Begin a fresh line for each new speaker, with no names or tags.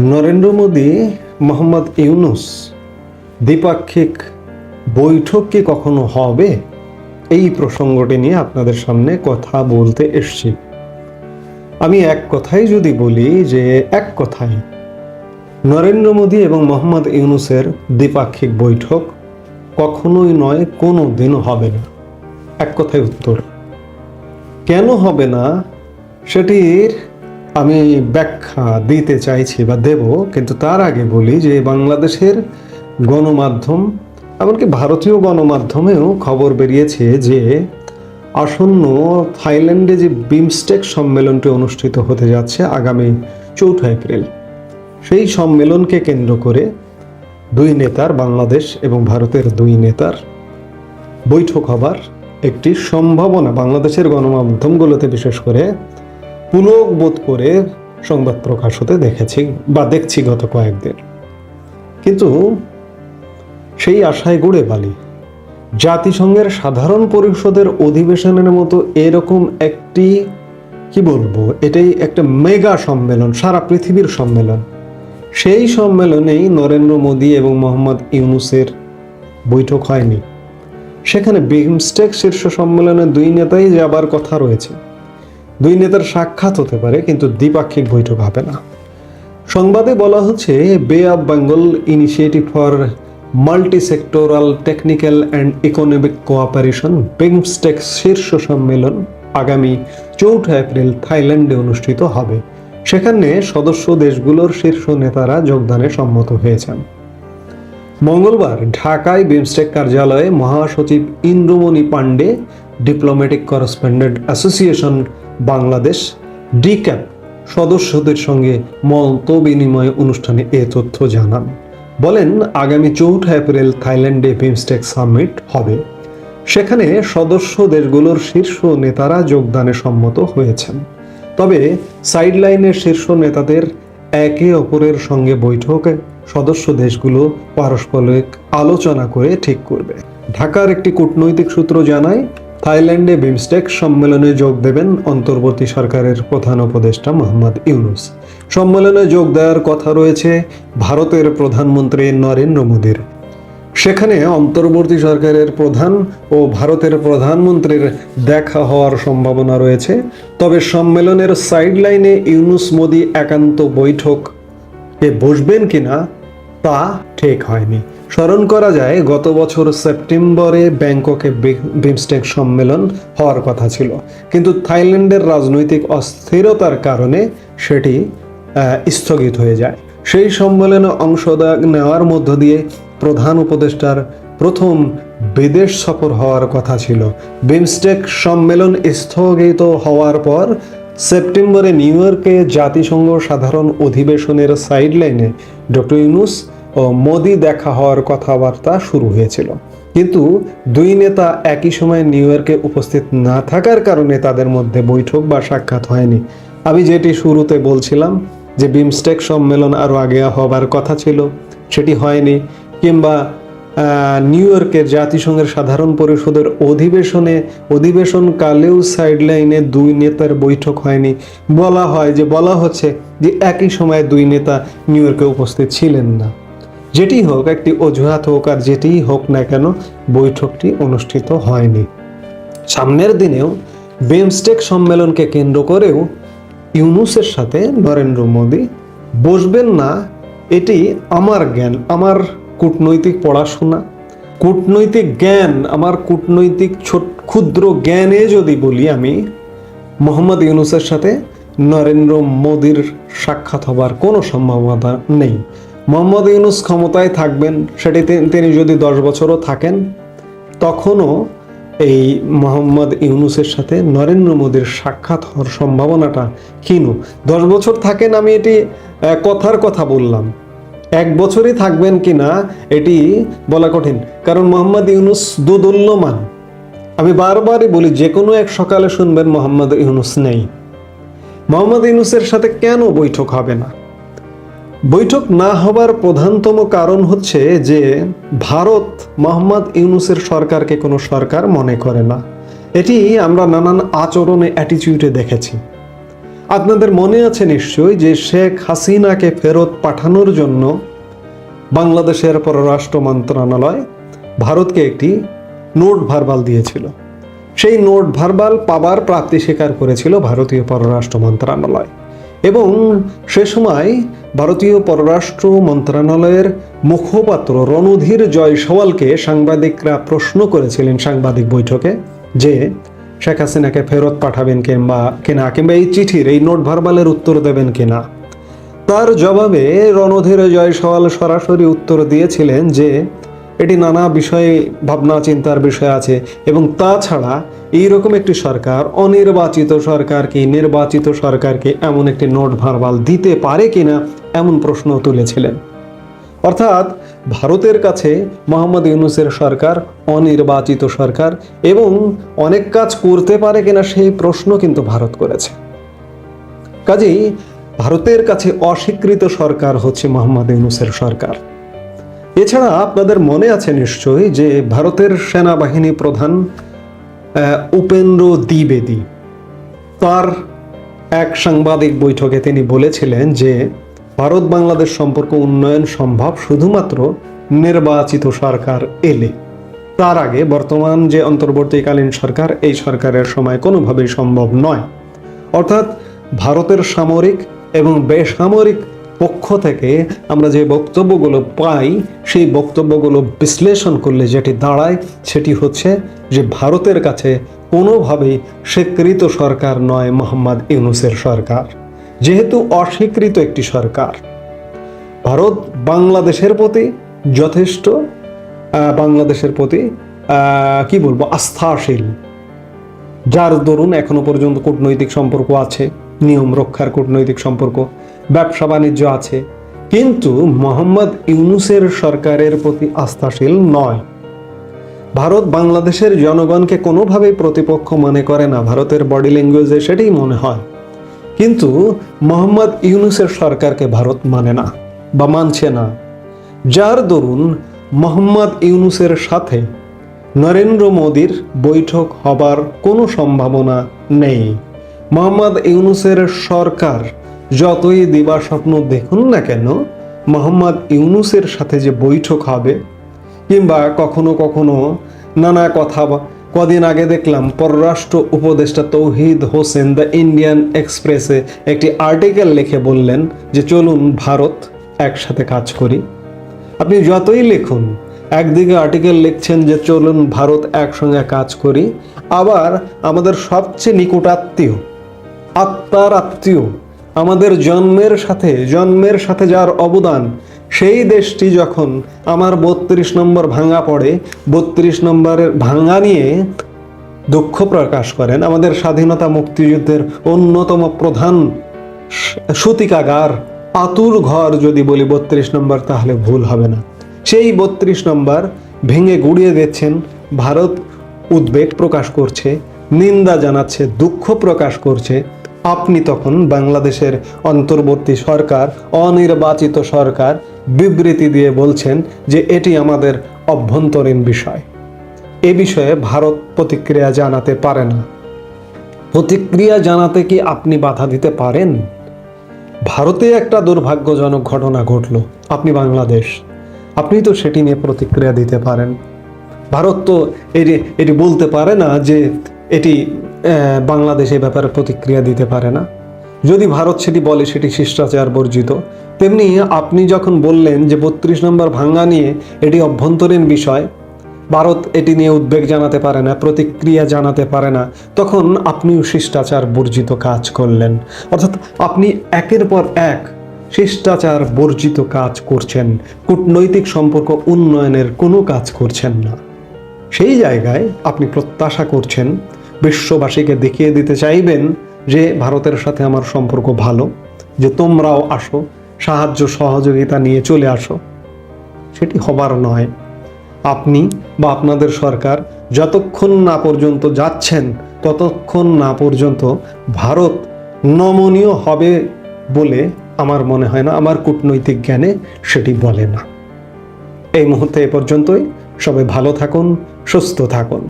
নরেন্দ্র মোদী, মোহাম্মদ ইউনুস দ্বিপাক্ষিক বৈঠক কি কখনো হবে? এই প্রসঙ্গটি নিয়ে আপনাদের সামনে কথা বলতে এসছি। আমি এক কথাই যদি বলি যে এক কথায়, নরেন্দ্র মোদী এবং মোহাম্মদ ইউনুসের দ্বিপাক্ষিক বৈঠক কখনোই নয় কোনো দিনও হবে না। এক কথায় উত্তর, কেন হবে না? সেটির আমি ব্যাখ্যা দিতে চাইছি বা দেব, কিন্তু তার আগে বলি যে বাংলাদেশের গণমাধ্যম, এমনকি ভারতীয় গণমাধ্যমেও খবর বেরিয়েছে যে আসন্ন থাইল্যান্ডে যে বিমস্টেক সম্মেলনটি অনুষ্ঠিত হতে যাচ্ছে আগামী চৌঠা এপ্রিল। সেই সম্মেলনকে কেন্দ্র করে দুই নেতার, বাংলাদেশ এবং ভারতের দুই নেতার বৈঠক হবার একটি সম্ভাবনা বাংলাদেশের গণমাধ্যমগুলোতে বিশেষ করে পুলক বোধ করে সংবাদ প্রকাশ হতে দেখেছি বা দেখছি গত কয়েকদিন। কিন্তু সেই আশায় গুড়ে বালি। জাতিসংঘের সাধারণ পরিষদের অধিবেশনের মতো এরকম একটি, কি বলব, এটাই একটা মেগা সম্মেলন, সারা পৃথিবীর সম্মেলন। সেই সম্মেলনেই নরেন্দ্র মোদী এবং মোহাম্মদ ইউনুসের বৈঠক হয়নি। সেখানে বিমস্টেক শীর্ষ সম্মেলনে দুই নেতাই যাবার কথা রয়েছে। দুই নেতার সাক্ষাৎ হতে পারে, কিন্তু দ্বিপাক্ষিক বৈঠক হবে না। সংবাদে বলা হচ্ছে Bay of Bengal initiative for multi sectoral technical and economic cooperation BIMSTEC শীর্ষ সম্মেলন আগামী চৌঠা এপ্রিল থাইল্যান্ডে অনুষ্ঠিত হবে। সেখানে সদস্য দেশগুলোর শীর্ষ নেতারা যোগদানে সম্মত হয়েছেন। মঙ্গলবার ঢাকায় বিমস্টেক কার্যালয়ে মহাসচিব Indramani Pandey diplomatic correspondent association Bangladesh DCAB সদস্যদের সঙ্গে মত বিনিময় অনুষ্ঠানে এ তথ্য জানান। বলেন, আগামী চৌঠা এপ্রিল থাইল্যান্ডে বিমস্টেক সামিট হবে। সেখানে সদস্য দেশগুলোর শীর্ষ নেতারা যোগদানে সম্মত হয়েছেন। তবে সাইডলাইনের শীর্ষ নেতাদের একে অপরের সঙ্গে বৈঠকে সদস্য দেশগুলো পারস্পরিক আলোচনা করে ঠিক করবে। ঢাকার একটি কূটনৈতিক সূত্র জানায় থাইল্যান্ডে বিমস্টেক সম্মেলনে যোগ দেবেন অন্তর্বর্তী সরকারের প্রধান উপদেষ্টা মোহাম্মদ ইউনুস। সম্মেলনে যোগ দেওয়ার কথা রয়েছে ভারতের প্রধানমন্ত্রী নরেন্দ্র মোদীর। সেখানে অন্তর্বর্তী সরকারের প্রধান ও ভারতের প্রধানমন্ত্রীর দেখা হওয়ার সম্ভাবনা রয়েছে। তবে সম্মেলনের সাইডলাইনে ইউনুস মোদি একান্ত বৈঠকে বসবেন কিনা তা ঠিক হয়নি। স্মরণ করা যায়, গত বছর সেপ্টেম্বরে ব্যাংককে বিমস্টেক সম্মেলন হওয়ার কথা ছিল। কিন্তু থাইল্যান্ডের রাজনৈতিক অস্থিরতার কারণে সেটি স্থগিত হয়ে যায়। সেই সম্মেলনে অংশ নেওয়ার মধ্য দিয়ে প্রধান উপদেষ্টার প্রথম বিদেশ সফর হওয়ার কথা ছিল। বিমস্টেক সম্মেলন স্থগিত হওয়ার পর সেপ্টেম্বরে নিউ ইয়র্কে জাতিসংঘ সাধারণ অধিবেশনের সাইডলাইনে ডক্টর ইউনুস মোদি দেখা হওয়ার কথাবার্তা শুরু হয়েছিল। কিন্তু দুই নেতা একই সময় নিউ ইয়র্কে উপস্থিত না থাকার কারণে তাদের মধ্যে বৈঠক বা সাক্ষাৎ হয়নি। আমি যেটি শুরুতে বলছিলাম যে বিমস্টেক সম্মেলন আরও আগে হবার কথা ছিল, সেটি হয়নি, কিংবা নিউ ইয়র্কের জাতিসংঘের সাধারণ পরিষদের অধিবেশনে, অধিবেশনকালেও সাইডলাইনে দুই নেতার বৈঠক হয়নি। বলা হয় যে, বলা হচ্ছে যে একই সময়ে দুই নেতা নিউ ইয়র্কে উপস্থিত ছিলেন না। যেটি হোক, একটি অজুহাত হোক আর যেটিই হোক না কেন বৈঠকটি অনুষ্ঠিত হয়নি। সামনের দিনেও বিমস্টেক সম্মেলনকে কেন্দ্র করেও ইউনুসের সাথে নরেন্দ্র মোদী বসবেন না, এটি আমার জ্ঞান, আমার কূটনৈতিক পড়াশোনা। কূটনৈতিক জ্ঞান, আমার কূটনৈতিক ছোট, ক্ষুদ্র জ্ঞানে যদি বলি আমি, মোহাম্মদ ইউনুসের সাথে নরেন্দ্র মোদীর সাক্ষাৎ হবার কোনো সম্ভাবনা নেই। মোহাম্মদ ইউনুস ক্ষমতায় থাকবেন, সেটি তিনি যদি দশ বছরও থাকেন, তখনও এই মোহাম্মদ ইউনুসের সাথে নরেন্দ্র মোদীর সাক্ষাৎ হওয়ার সম্ভাবনাটা ক্ষীণ। দশ বছর থাকেন, আমি এটি কথার কথা বললাম। এক বছরই থাকবেন কিনা এটি বলা কঠিন। কারণ মোহাম্মদ ইউনুস দুদুল্যমান। আমি বারবারই বলি যে কোনো এক সকালে শুনবেন, মোহাম্মদ ইউনুস নেই। মোহাম্মদ ইউনুসের সাথে কেন বৈঠক হবে না? বৈঠক না হবার প্রধানতম কারণ হচ্ছে যে ভারত মোহাম্মদ ইউনুসের সরকারকে কোনো সরকার মনে করে না। এটি আমরা নানান আচরণে অ্যাটিচিউডে দেখেছি। আপনাদের মনে আছে নিশ্চয়ই যে শেখ হাসিনাকে ফেরত পাঠানোর জন্য বাংলাদেশের পররাষ্ট্র মন্ত্রণালয় ভারতকে একটি নোট ভারবাল দিয়েছিল। সেই নোট ভারবাল পাবার প্রাপ্তি স্বীকার করেছিল ভারতীয় পররাষ্ট্র মন্ত্রণালয়। এবং সে সময় ভারতীয় পররাষ্ট্র মন্ত্রণালয়ের মুখপাত্র রণধীর জয়সওয়ালকে সাংবাদিকরা প্রশ্ন করেছিলেন সাংবাদিক বৈঠকে যে শেখ হাসিনাকে ফেরত পাঠাবেন কিংবা কিনা, কিংবা এই চিঠির, এই নোট ভারবালের উত্তর দেবেন কিনা? তার জবাবে রণধীর জয়সওয়াল সরাসরি উত্তর দিয়েছিলেন যে এটি নানা বিষয়ে, ভাবনা, চিন্তার বিষয় আছে এবং তাছাড়া এইরকম একটি সরকার, অনির্বাচিত সরকারকে নির্বাচিত সরকারকে এমন একটি নোট ভারবাল দিতে পারে কিনা এমন প্রশ্ন তুলেছিলেন। অর্থাৎ ভারতের কাছে মোহাম্মদ ইউনুসের সরকার, অনির্বাচিত সরকার এবং অনেক কাজ করতে পারে কিনা সেই প্রশ্ন কিন্তু ভারত করেছে। কাজেই ভারতের কাছে অস্বীকৃত সরকার হচ্ছে মোহাম্মদ ইউনুসের সরকার। এছাড়া আপনাদের মনে আছে নিশ্চয়ই যে ভারতের সেনাবাহিনী প্রধান উপেন্দ্র দ্বিবেদী। তার এক সাংবাদিক বৈঠকে তিনি বলেছিলেন যে ভারত বাংলাদেশ সম্পর্ক উন্নয়ন সম্ভব শুধুমাত্র নির্বাচিত সরকার এলে। তার আগে বর্তমান যে অন্তর্বর্তীকালীন সরকার, এই সরকারের সময় কোনোভাবেই সম্ভব নয়। অর্থাৎ ভারতের সামরিক এবং বেসামরিক পক্ষ থেকে আমরা যে বক্তব্যগুলো পাই, সেই বক্তব্যগুলো বিশ্লেষণ করলে যেটি দাঁড়ায়, সেটি হচ্ছে যে ভারতের কাছে কোনোভাবেই স্বীকৃত সরকার নয় মোহাম্মদ ইউনুসের সরকার। যেহেতু অস্বীকৃত একটি সরকার। ভারত বাংলাদেশের প্রতি যথেষ্ট বাংলাদেশের প্রতি কি বলব, আস্থাশীল। যার দরুন এখনও পর্যন্ত কূটনৈতিক সম্পর্ক আছে, নিয়ম রক্ষার কূটনৈতিক সম্পর্ক, ব্যবসা বাণিজ্য আছে। কিন্তু মোহাম্মদ ইউনুসের সরকারের প্রতি আস্থাশীল নয়। ভারত বাংলাদেশের জনগণকে কোনোভাবেই প্রতিপক্ষ মনে করে না। ভারতের বডি ল্যাঙ্গুয়েজে সেটাই মনে হয়। কিন্তু মোহাম্মদ ইউনুসের সরকারকে ভারত মানে না বা মানছে না। যার দরুন মোহাম্মদ ইউনুসের সাথে নরেন্দ্র মোদীর বৈঠক হবার কোনো সম্ভাবনা নেই। মোহাম্মদ ইউনুসের সরকার যতই দিবা স্বপ্ন দেখুন না কেন, মোহাম্মদ ইউনুসের সাথে যে বৈঠক হবে, কিংবা কখনো কখনো নানা কথা কদিন আগে দেখলাম পররাষ্ট্র উপদেষ্টা তৌহিদ হোসেন দ্য ইন্ডিয়ান এক্সপ্রেসে একটি আর্টিকেল লিখে বললেন যে চলুন ভারত একসাথে কাজ করি। আপনি যতই লিখুন, একদিকে আর্টিকেল লিখছেন যে চলুন ভারত একসঙ্গে কাজ করি, আবার আমাদের সবচেয়ে নিকটাত্মীয় আত্মার আত্মীয়, আমাদের জন্মের সাথে জন্মের সাথে যার অবদান সেই দেশটি যখন আমার বত্রিশ নম্বর ভাঙা পড়ে, বত্রিশ নম্বরের ভাঙা নিয়ে দুঃখ প্রকাশ করেন আমাদের স্বাধীনতা মুক্তিযুদ্ধের অন্যতম প্রধান সূতিকাগার আতুর ঘর যদি বলি বত্রিশ নম্বর, তাহলে ভুল হবে না। সেই বত্রিশ নম্বর ভেঙে গুড়িয়ে দিচ্ছেন ভারত উদ্বেগ প্রকাশ করছে, নিন্দা জানাচ্ছে, দুঃখ প্রকাশ করছে আপনি তখন বাংলাদেশের অন্তর্বর্তী সরকার, অনির্বাচিত সরকার, বিবৃতি দিয়ে বলছেন যে এটি আমাদের অভ্যন্তরীণ বিষয়। এ বিষয়ে ভারত প্রতিক্রিয়া জানাতে পারে না। প্রতিক্রিয়া জানাতে কি আপনি বাধা দিতে পারেন? ভারতে একটা দুর্ভাগ্যজনক ঘটনা ঘটলো। আপনি বাংলাদেশ। আপনি তো সেটি নিয়ে প্রতিক্রিয়া দিতে পারেন। ভারত তো এটি এটি বলতে পারে না যে এটি বাংলাদেশ এই ব্যাপারে প্রতিক্রিয়া দিতে পারে না। যদি ভারত সেটি বলে সেটি শিষ্টাচার বর্জিত, তেমনি আপনি যখন বললেন যে বত্রিশ নম্বর ভাঙ্গা নিয়ে এটি অভ্যন্তরীণ বিষয়, ভারত এটি নিয়ে উদ্বেগ জানাতে পারে না, প্রতিক্রিয়া জানাতে পারে না, তখন আপনিও শিষ্টাচার বর্জিত কাজ করলেন। অর্থাৎ আপনি একের পর এক শিষ্টাচার বর্জিত কাজ করছেন, কূটনৈতিক সম্পর্ক উন্নয়নের কোনো কাজ করছেন না। সেই জায়গায় আপনি প্রত্যাশা করছেন বিশ্ববাসীকে দেখিয়ে দিতে চাইবেন যে ভারতের সাথে আমার সম্পর্ক ভালো, যে তোমরাও আসো, সাহায্য সহযোগিতা নিয়ে চলে আসো। সেটি হবার নয়। আপনি বা আপনাদের সরকার যতক্ষণ না পর্যন্ত যাচ্ছেন, ততক্ষণ না পর্যন্ত ভারত নমনীয় হবে বলে আমার মনে হয় না, আমার কূটনৈতিক জ্ঞানে সেটি বলে না। এই মুহূর্তে এ পর্যন্তই। সবাই ভালো থাকুন, সুস্থ থাকুন।